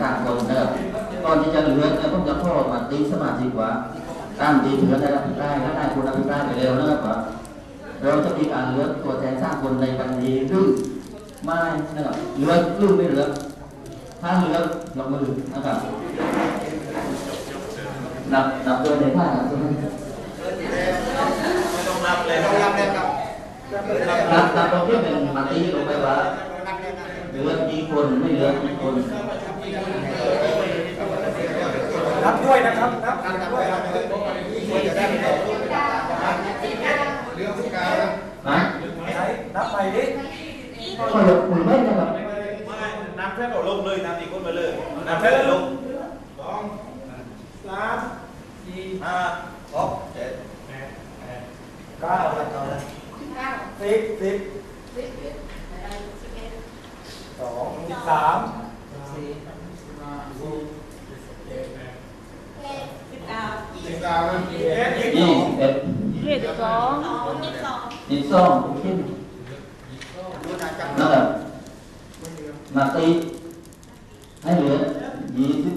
สร้างคนนะครับก่อนที่จะเหลือเนี่ยผมจะขอมาตีสมาชิกว่าตามตีเหลือได้ได้และได้คุณอภิปรายไปเร็วนะครับว่าเราจะมีการเลือกตัวแทนสร้างคนในวันนี้หรือไม่นะครับเหลือหรือไม่เหลือถ้าเหลือยกมือนะครับนับนับตัวในท่าครับไม่ต้องรับเลยต้องรับเลยครับนับนับตรงที่เป็นมาตีลงไปว่าเหลือกี่คนไม่เหลือกี่คน นับด้วยนะครับ นับนับด้วยครับจะได้ไม่ต้องเรื่องผู้การนะนะใช้นับไปดิก็ยกมือไม่นะครับไม่นับแค่เราลงเลยนับอีกคนไปเลยนับแค่เราลงสองสามสี่ห้าหกเจ็ดเก้าแล้วต่อเลยสิบสิบสองสิบสามสี่ห้าหกเจ็ดแปดสิบเก้านะ ยี่สิบยี่สิบเอ็ดเจ็ดสองยี่สิบสองขึ้นนะครับมาตีให้เหลือยี่สิบ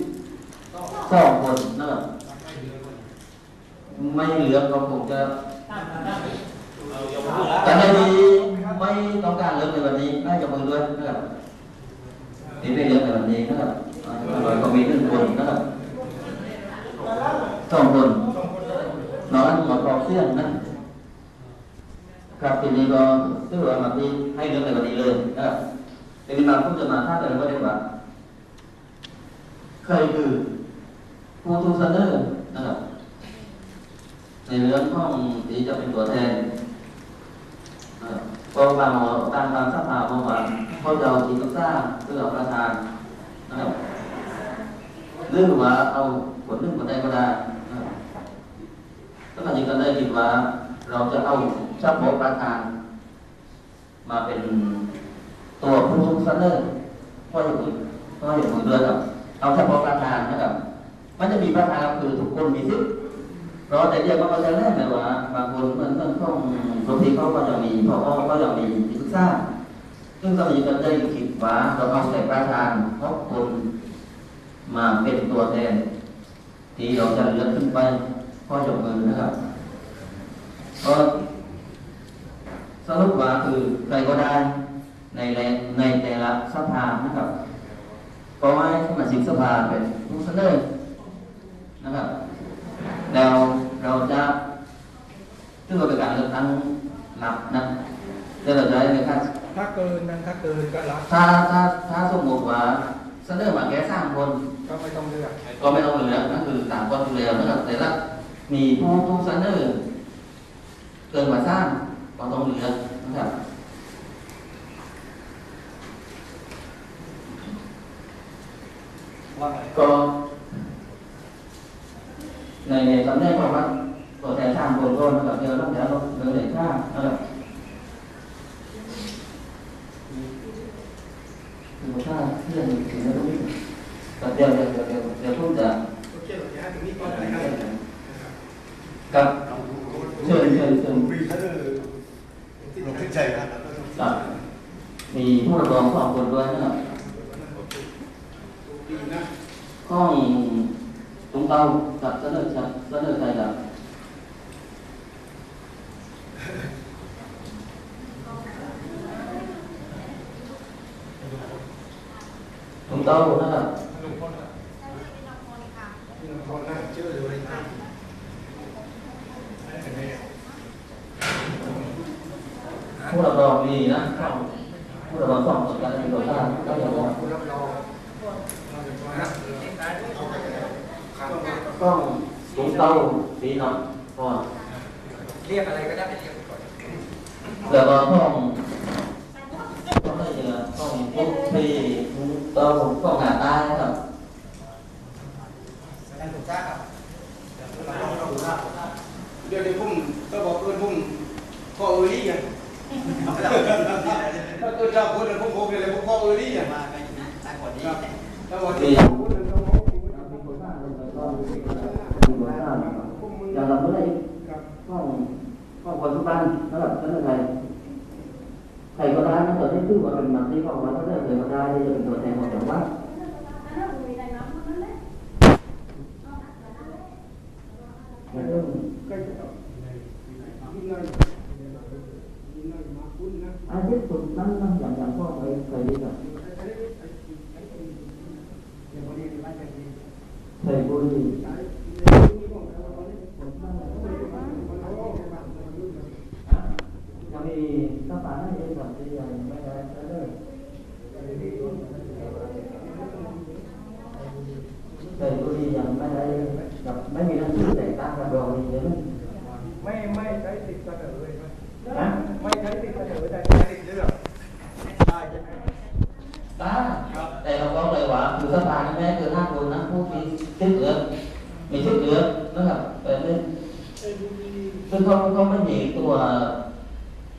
สองคนนะครับไม่เหลือก็คงจะเอายกมือแล้วแต่ในนี้ไม่ต้องการเหลือในวันนี้ให้ยกมือด้วยนะครับที่ไม่เหลือในวันนี้นะครับโดยก็มีหนึ่งคนนะครับ สองคนนอนหมดออกเสียงนะครับทีนี้ก็ถือว่ามาที่ให้เหลือในวันนี้เลยนะครับทีนี้มาพูดจะมาท่าเดินก็ได้ว่าใครคือผู้ถูเสนอนะครับในเรื่องของที่จะเป็นตัวแทนเอ่อก็บางหมอตามบางสภาเมื่อวานเขาจะเอาทีมสร้างเพื่อประธานนะครับหรือว่าเอาผลหนึ่งผลใดก็ได้ นะครับแล้วก็จริงกันได้คิดว่า เราจะเอาเฉพาะประธาน มาเป็นตัวผู้ทุกเสนอพ่ออย่างอื่นพ่ออย่างอื่นด้วยครับ เอาเฉพาะประธานนะครับ มันจะมีประธานก็คือทุกคนมีสิทธิ์เพราะแต่เรียกว่าเขาจะแรกเลยว่าบางคนมันมันต้องบางทีเขาก็จะมีพอก็จะมีที่ปรึกษาซึ่งเราจะได้คิดว่าเราเอาแต่ประธานเพราะคนมาเป็นตัวแทนที่เราจะเลือกขึ้นไป ข้อยกมือนะครับก็สรุปว่าคือใครก็ได้ในแรงในแต่ละสภานะครับก็ให้สมาชิกสภาเป็นผู้เสนอนะครับ แล้วเราจะซึ่งเราเป็นการเลือกตั้งลับนะแต่เราจะได้ในขั้นถ้าเกินนั้นถ้าเกินก็รับถ้าถ้าถ้าสมมติว่าเสนอมาแค่สามคน ก็ไม่ต้องเลือกก็ไม่ต้องเหลือนั่นคือสามคนอยู่แล้วนะครับแต่ละ มีผู้ผู้เสนอเกินกว่าสามก็ต้องเหลือนะครับว่าไงก็ในในตำแหน่งขอ ตรงเตากับเสนอชัดเสนอใครกับตรงเตานะครับ ลุงพลนะลุงพลนะชื่อเลยนะ ผู้รับรองดีนะผู้รับรองสองคนกันมีตัวท่าก็อย่างว่า ผู้รับรองนะ ต้องตรงเตาดีหน่อยก่อนเรียกอะไรก็ได้เรียกก่อนแล้วก็ต้องต้องได้เจอะต้องพุกที่เตาต้องหาใต้ครับนั่นถูกจ้าครับเดี๋ยวพุ่มก็บอกเพื่อนพุ่มพ่อเอรี่อะถ้าเกิดเราพูดเลยพุ่มพุ่มเลยพุ่มพ่อเอรี่อะมากันะตั้งกว่านี้แล้ววันมีนี้อย่าก่อไหร่ต้องต้องคนทุกบ้ chào đồng với lại có có quần của ban nó là đó là thầy. Thầy của ta nó trở nên cứ gọi mình mặt đi còn nói có là thầy của ta bây giờ mình gọi thầy một chẳng quá. Dạ, Ai à, tiếp tục năm năm dặn dặn con phải phải đi rồi thầy vui gì? เราบอยว่าคือสภานี่แม่คือห้าคนนะผู้มีชื่อเหลือมีชื่อเหลือนะครับแต่เนี่ยซึ่งเขาเขาไม่มีตัว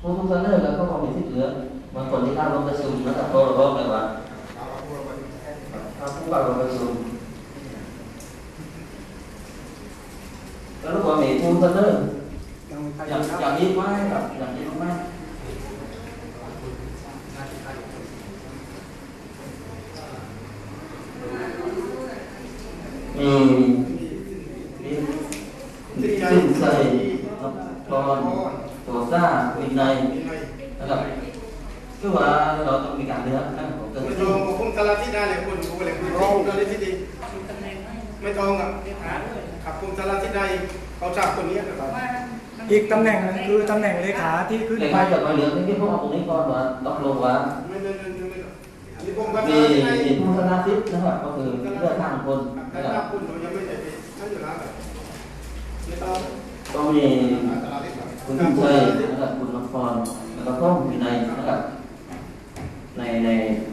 ผู้ทุกเสนอแล้วก็มีชื่อเหลือบางคนที่เข้าร่วมประชุมนะครับเขาบอกเลยว่าถ้าผู้เข้าร่วมประชุมแล้วก็มีผู้เสนอยังใครอย่างอย่างนี้ไม่แบบอย่างนี้ไม่ มีมีสิ้นใจตอนตัวซ่าวินัยนะครับคือว่าเราต้องมีการเลือกนะของเกิดไม่ตขึ้รนงกับคุณสารทิศได้เลยคุณกูเลยคุณตรงกันเลยที่ดีไม่ตรงอะขับคุณสารทิศได้เขาจับคนนี้นะครับอีกตำแหน่งหนึงคือตำแหน่งเลขาที่ขึ้นเลยไปค่าจะมาเหลือที่พวกตรงนี้ก่อนว่าต้องลงว่า มก็มีสารทิศได้มีผู้ชนะทิศนะครับก็คือเลือกทางคนแต่นะคถ้ารับคุณยังไม่ได้นั่นอยู่แล้วไม่ต้องก็มีสารทิศคุณเชยนะครับคุณนครแล้วก็พ่อมีในนะครับในใน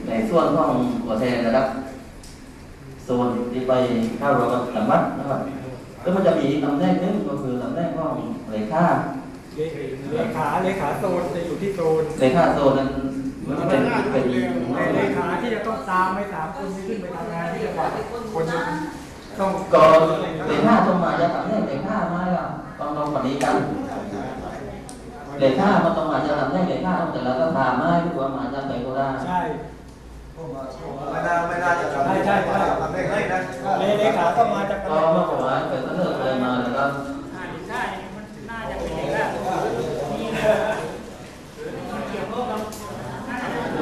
ในส่วนของหัวแทนนะครับโซนที่ไปเข้าเรากับสมัครนะครับแล้วมันจะมีตำแหน่งหนึงก็คือตำแหน่งของเลขาเลขาเลขาโซนจะอยู่ที่โซนเลขาโซนนั้นมันเป็นเป็นามไปสามคนนี้ขึ้นไปทำงานที่จังหวัดคนหนึงต้องก็เหลขาต้องมาจากตำแหน่งเลขามาล้วต้องลองปฏิกันเหลขามันต้องมาจากตำแหน่งเลขาแต่ละสภาไม่หรือว่ามาจากไหนก็ได้ใช่ไม่ได้ไม่ได้จะทำใช่ใช่ใช่ทำได้ไงนะเลเลขาก็มาจากก็ตำแหน่งเมื่อก่อนเคยเสนอเคยมาแล้วก็ ใช่มันน่าจะเป็นอย่างนั้นนี่มันเกี่ยวข้องกับ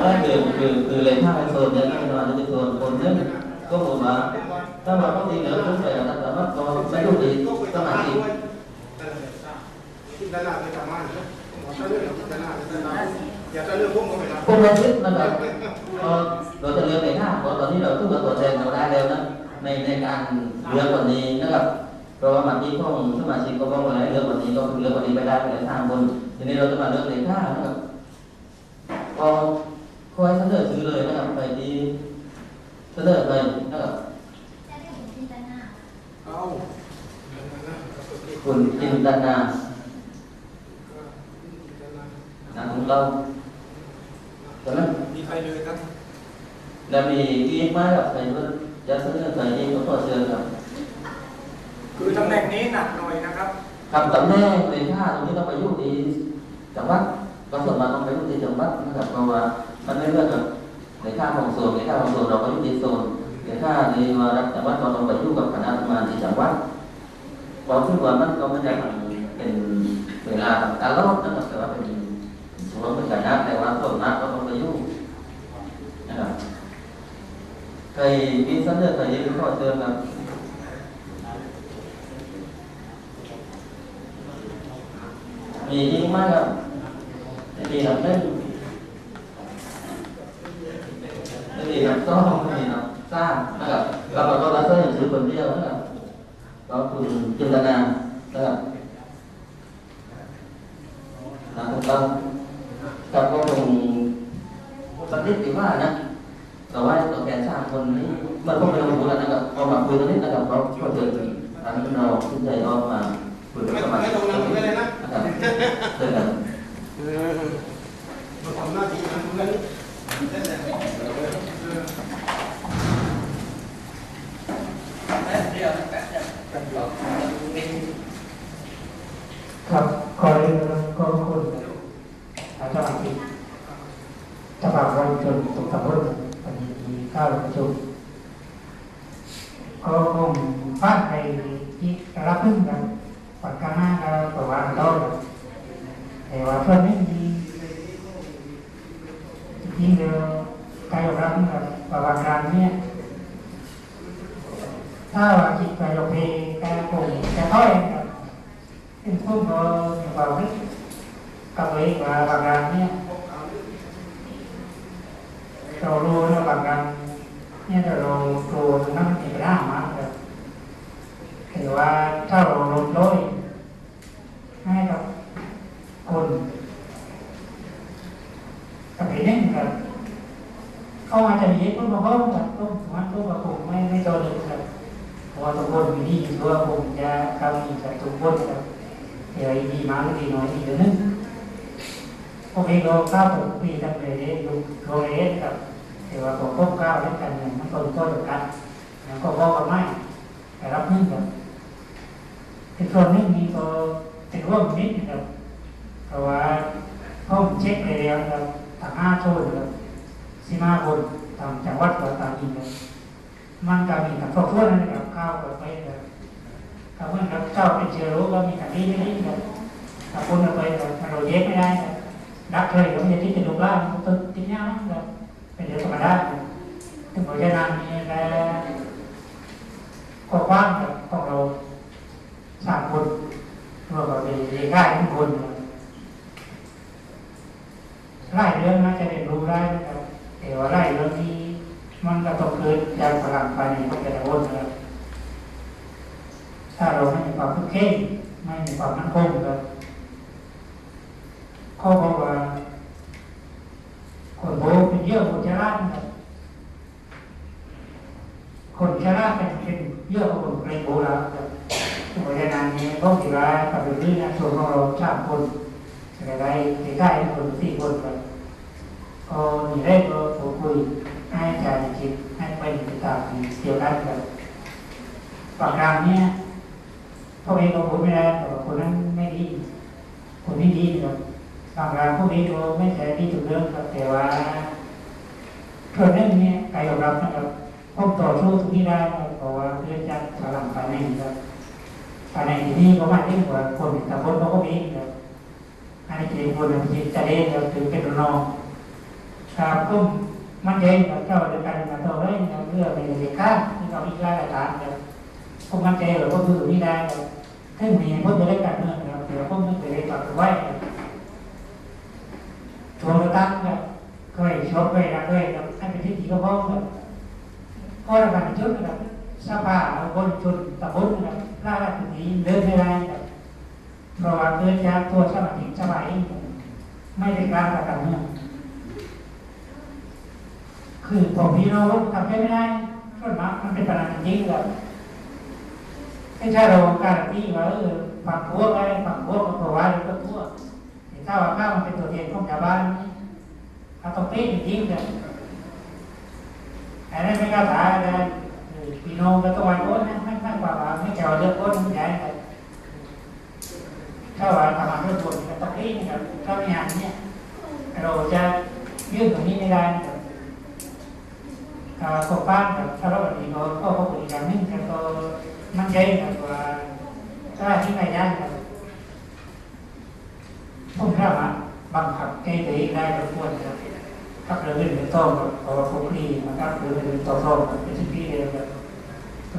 ไม่คือคือคือเลขาโซนเนี่ยที่มาจะเป็นโซนคนนึงก็บอกว่าถ้ามาต้องดีเนือขึ้นไปแล้วแต่ว่าก็ไม่รู้ดีสมาชิกที่ด้านหน้าไปทำงานนะถ้าเรื่องด้านหน้าด้านหน้าอย่าจะเลืองพวกเขาไปนะพวกเราคิดนะครับก็เราจะเลือกเลขาเพราะตอนนี้เราทุกตัวแทนเราได้แล้วนะในในการเลือกวันนี้นะครับเพราะว่ามันที่ห้องสมาชิกก็บอกว่าเลือกวันนี้ก็คือเลือกวันนี้ไม่ได้เป็นทางบนทีนี้เราจะมาเลือกเลขานะครับ ก็คอยเสนอซื้อเลยนะครับไปที่เสนเลยนะครับเอาคุณจินตนานาของเราใช่ไหมมีใครเลยครับแล้วมีอีกไหมครับใครว่าจะเสนอใครอีกก็ขอเชิญครับ คือตำแหน่งนี้หนักหน่อยนะครับครับตำแหน่งเลขาตรงนี้ต้องไปยู่งที่จังหวัดก็ส่วนมากต้องไปยู่ที่จังหวัดนะครับเพราะว่า มันไม่เลือกกับเลขาของโซนเลขาของโซนเราก็อยู่ที่โซนเลขาในมารับจังหวัดเราต้องไปยู่งกับคณะทำงานที่จังหวัดเพราะที่ว่ามันก็ไม่ได้เป็นเวลาทำการลดนะครับแต่ว่าเป็นส่วนเป็นการนัดแต่ว่าส่วนมากก็ต้องไปยู่งนะครับใครมีเสนอใครยินขอเชิญครับมีจริงมากครับมีหนักเล่นไมีนักซ้อมไม่มีนักสร้างนะครับเราก็รับเสื้อซื้อคนเดียวนะครับเราคุณจินตนานะครับนะครับเราครับก็คงสักนิดดีว่านะแต่ว่าตัวแกสร้างคนนี้มันก็ไม่ต้องพูดแล้วนะครับเอมาคุยกันนิดนะครับเราก็เจอทางเราขึ้นใจออกมาคุยกับไม่สมาไม่ชิกตรงนั้นไม่เลยนะครับเจอกันมาทำหน้าที่นั้นตรงนั้น ครับขอเรียนนะครับขอบคุณอาจารย์ที่สภาวันชนสุขสันต์วันนี้มีข้าวประชุมก็คงฟาดไปที่ รับพึ่งกันปักกาหน้าก็ประวันโต้นแต่ว่าเพื่อนไม่มีจริงเดียวการยอมรับกับประวัติการเนี่ยถ้าว่าคิดไปโอเคแกคงแกต้อยครับซึ่งผมก็มีความคิดกับตัวเองว่าบางงานเนี่ยเรารู้ว่าบางงานเนี่ยเราตัวนั้นมีปัญหามากครับถือ ว่าถ้าเราลดล้อยให้กับคนกับเรื่องครับเขาอาจจะมีเหตุผลบางข้อแบบต้องมันต้องกับผมไม่ไม่โดนเลยครับเพราะทุกคนมีดีหรือว่าผมจะทำมีกับทุกคนครับเดี๋ยวดีมากดีน้อยดีเดี๋ยวนึงผมเองเราก้าวผมปีตั้งแต่เด็กอยู่โรเรียนครับแต่ว่าผมก็ก้าวเล่นกันเนี่ยมันก็ก็จะกันแล้วก็บอกกันไม่แต่รับนึงครับใน ส่วนนึงนี้ก็เป็นร่วมนิดนะครับเพราะว่าผมเช็คไปแล้วครับทางห้าโซนครับสิมาคนทางจังหวัดปัตตานีครับมันก็มีทั้งครอบครัวนั่นแหละครับข้าวกับไปครับถ้าเมื่อครับเจ้าเป็นเชื้อโรคก็มีทั้งนี้ไม่ได้ครับถ้าคนเอาไปครับเราเย็บไม่ได้ครับดักเลยก็ไม่ได้ที่จะดูล่ามันตึ๊ดทิ้งยาวครับเป็นเรื่องธรรมดาครับถึงเพราะฉะนั้นนี่แหละก็กว้างครับของเราสามคนรวม กับเด็กง่ายทุกคนรับไล่เรื่องน่าจะเรียนรู้ได้นะครับแต่ว่าไล่เรื่องนี้มันก็ต้องเกิดจากพลังภายในของแต่ละคนนะครับถ้าเราไม่มีความเข้มงไม่มีความมั่นคงครับเขาบอกว่าคนโบเป็นเยอะคนชราครับคนชราเป็นเป็นเยอะกว่าคนเกรงโบแล้วครับ เพราะฉะนั้นเนี่ยต้องถือว่ากับเรื่องนี้นะส่วนของเราสามคนจะได้ใกล้ๆคนสี่คนครับก็มีได้ก็พูดคุยให้อาจารย์คิดให้ไปติดตามเกี่ยวกันกับปากกางเนี่ยเขาเองก็พูดไม่ได้แต่ว่าคนนั้นไม่ดี คนนี้ดีครับบางครั้งพวกนี้ก็ไม่ใช่ดีทุกเรื่องครับแต่ว่าคนนั้นเนี่ยใครยอมรับนะครับผมต่อสู้ทุกที่ได้เพราะว่าเพื่อนจะพลังภายในครับ ภายในที่นี่ก็หมายถึงว่าคนแต่คนเขาก็มีครับอันนี้คือคนที่จะได้ครับถือเป็นน้องครับก็มันใจกับเจ้าเดียวกันกับตัวเลยเราเลือกในเด็กข้างที่เราอีกหลายฐานครับผมมั่นใจว่าผมคือนี่ได้ครับถ้ามีผมจะได้การเมืองครับเดี๋ยวผมจะได้ตัดไว้ครับโทรตั้งครับเคยชอบไปรักเลยครับให้เป็นที่ดีก็พอครับก็ระบาดจุดนะครับสภาบนชนตะบนนะครับล่าราช นี้เดินไม่ได้ครับเพราะว่าเกิดจากตัวสมาชิกสมัยไม่ได้การประกันเมืองคือผมพี่น้องทำไม่ได้ส่วนมากมันเป็นปัญหาจริงๆแบบไม่ใช่เราการที่ว่าเออฝั่งพวกอะไรฝั่งพวกก็เพราะว่าก็ทั่วแต่ถ้าว่าข้าวมันเป็นตัวแทนของชาวบ้านนี่เขาต้องเป๊ะจริงเลยอันนั้นไม่กล้าถามเลยพี่น้องก็ต้องวันโอนนะ ว่าว่าไม่แก่ว่าเลือกโอนไม่ใช่ครับถ้าว่าทำงานเรื่องบนก็ต้องเป๊ะนครับถ้าไม่อย่างนี้เราจะยื่นตรงนี้ไม่ได้นะครับ uh, papan kalau di bawah kau kau beri kami atau menjadi apa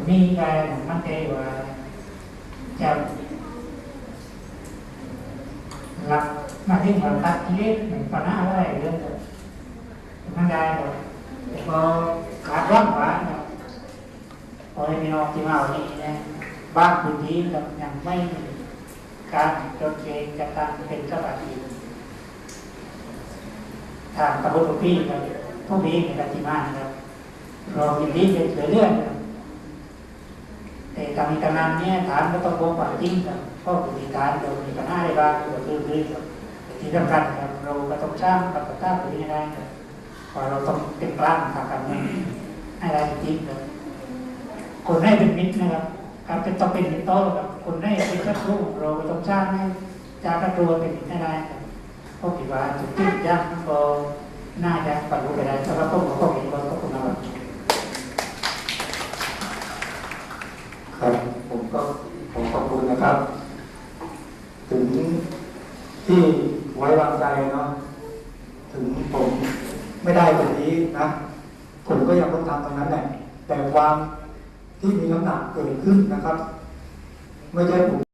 มีการมันเตว่าจะหลับมาที่เหมือตัดกิเลสเหมือนปัญหาอะไรเรื่องนั่นได้รอกแต่พอขาดร่างหวานพอให้มีน้องที่มาวันนี้นะบ้านพื้นที่เรายังไม่การจดเจงกับการเป็นกสวัสดีทางตะบุตรพี่กับพวกนี้กับจิมาครับรากินดีเป็นเรื่อง แต่ทามีการงานเนี่ยฐานก็ต้องบอกว่าจริงครับก็มีฐานเรามีปัญหาอะไรบ้างก็คือคือครับที่สำคัญครับเราก็ต้องสร้างกับต้าตัวนี้ให้ได้ครับว่าเราต้องเป็นกล้างทางการเมืองให้ได้จริงๆเลยคนให้เป็นมิตรนะครับการเป็นต้องเป็นมิตรโตกับคนให้เป็นศัตรูเราก็ต้องสร้างให้จากศัตรูเป็นมิตรให้ได้ครับเพราะคิดว่าจุดที่ยากก็น่าจะบรรลุไปได้สำหรับพวกเราก็เห็นว่าก็คุณนะครับ ครับผมก็ผมขอบคุณนะครับ ถึง ที่ไว้วางใจเนาะถึงผมไม่ได้ตรงนี้นะผมก็ยังต้องทำตรงนั้นแหละแต่ความที่มีน้ำหนักเกิดขึ้นนะครับ ไม่ใช่ผม